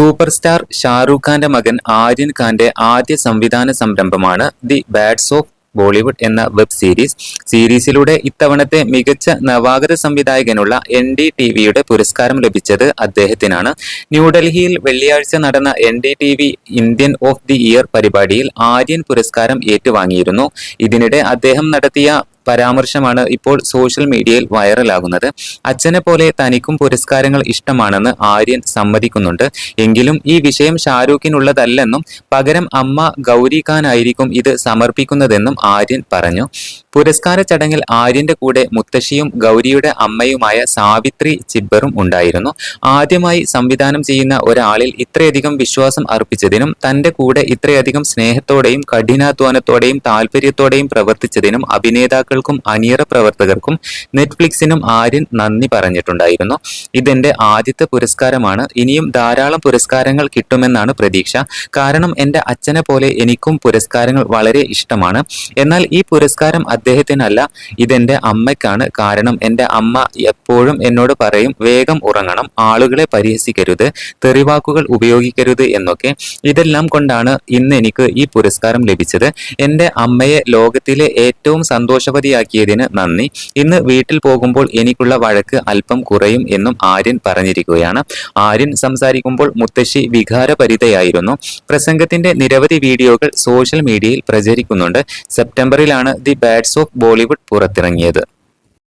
Super star Shahrukh ഖാന്റെ മകൻ ആര്യൻ ഖാന്റെ ആദ്യ സംവിധാന സംരംഭമാണ് ദി ബാഡ്സ് ഓഫ് ബോളിവുഡ് എന്ന വെബ് സീരീസ്. സീരീസിലൂടെ ഇത്തവണത്തെ മികച്ച നവാഗത സംവിധായകനുള്ള എൻ ഡി ടി വിയുടെ പുരസ്കാരം ലഭിച്ചത് അദ്ദേഹത്തിനാണ്. ന്യൂഡൽഹിയിൽ വെള്ളിയാഴ്ച നടന്ന N D T V Indian of the year പരിപാടിയിൽ ആര്യൻ പുരസ്കാരം ഏറ്റുവാങ്ങിയിരുന്നു. ഇതിനിടെ അദ്ദേഹം നടത്തിയ പരാമർശമാണ് ഇപ്പോൾ സോഷ്യൽ മീഡിയയിൽ വൈറലാകുന്നത് അച്ഛനെ പോലെ തനിക്കും പുരസ്കാരങ്ങൾ ഇഷ്ടമാണെന്ന് ആര്യൻ സമ്മതിക്കുന്നുണ്ട്. എങ്കിലും ഈ വിഷയം ഷാരൂഖിനുള്ളതല്ലെന്നും പകരം അമ്മ ഗൗരി ഖാനായിരിക്കും ഇത് സമർപ്പിക്കുന്നതെന്നും ആര്യൻ പറഞ്ഞു. പുരസ്കാര ചടങ്ങിൽ ആര്യന്റെ കൂടെ മുത്തശ്ശിയും ഗൗരിയുടെ അമ്മയുമായ സാവിത്രി ചിബ്ബറും ഉണ്ടായിരുന്നു. ആദ്യമായി സംവിധാനം ചെയ്യുന്ന ഒരാളിൽ ഇത്രയധികം വിശ്വാസം അർപ്പിച്ചതിനും തന്റെ കൂടെ ഇത്രയധികം സ്നേഹത്തോടെയും കഠിനാധ്വാനത്തോടെയും താല്പര്യത്തോടെയും പ്രവർത്തിച്ചതിനും അഭിനേതാക്കൾക്കും അണിയറ പ്രവർത്തകർക്കും നെറ്റ്ഫ്ലിക്സിനും ആര്യൻ നന്ദി പറഞ്ഞിട്ടുണ്ടായിരുന്നു. ഇതെന്റെ ആദ്യത്തെ പുരസ്കാരമാണ്. ഇനിയും ധാരാളം പുരസ്കാരങ്ങൾ കിട്ടുമെന്നാണ് പ്രതീക്ഷ. കാരണം എന്റെ അച്ഛനെ പോലെ എനിക്കും പുരസ്കാരങ്ങൾ വളരെ ഇഷ്ടമാണ്. എന്നാൽ ഈ പുരസ്കാരം അദ്ദേഹത്തിനല്ല ഇതെന്റെ അമ്മയ്ക്കാണ്. കാരണം എന്റെ അമ്മ എപ്പോഴും എന്നോട് പറയും വേഗം ഉറങ്ങണം ആളുകളെ പരിഹസിക്കരുത് തെറിവാക്കുകൾ ഉപയോഗിക്കരുത് എന്നൊക്കെ. ഇതെല്ലാം കൊണ്ടാണ് ഇന്ന് എനിക്ക് ഈ പുരസ്കാരം ലഭിച്ചത്. എന്റെ അമ്മയെ ലോകത്തിലെ ഏറ്റവും സന്തോഷവതിയാക്കിയതിന് നന്ദി. ഇന്ന് വീട്ടിൽ പോകുമ്പോൾ എനിക്കുള്ള വഴക്ക് അല്പം കുറയും എന്നും ആര്യൻ പറഞ്ഞിരിക്കുകയാണ്. ആര്യൻ സംസാരിക്കുമ്പോൾ മുത്തശ്ശി വികാരപരിതയായിരുന്നു പ്രസംഗത്തിന്റെ നിരവധി വീഡിയോകൾ സോഷ്യൽ മീഡിയയിൽ പ്രചരിക്കുന്നുണ്ട്. സെപ്റ്റംബറിലാണ് ദി ബാഡ്സ് ഓഫ് ബോളിവുഡ് പുറത്തിറങ്ങിയത്.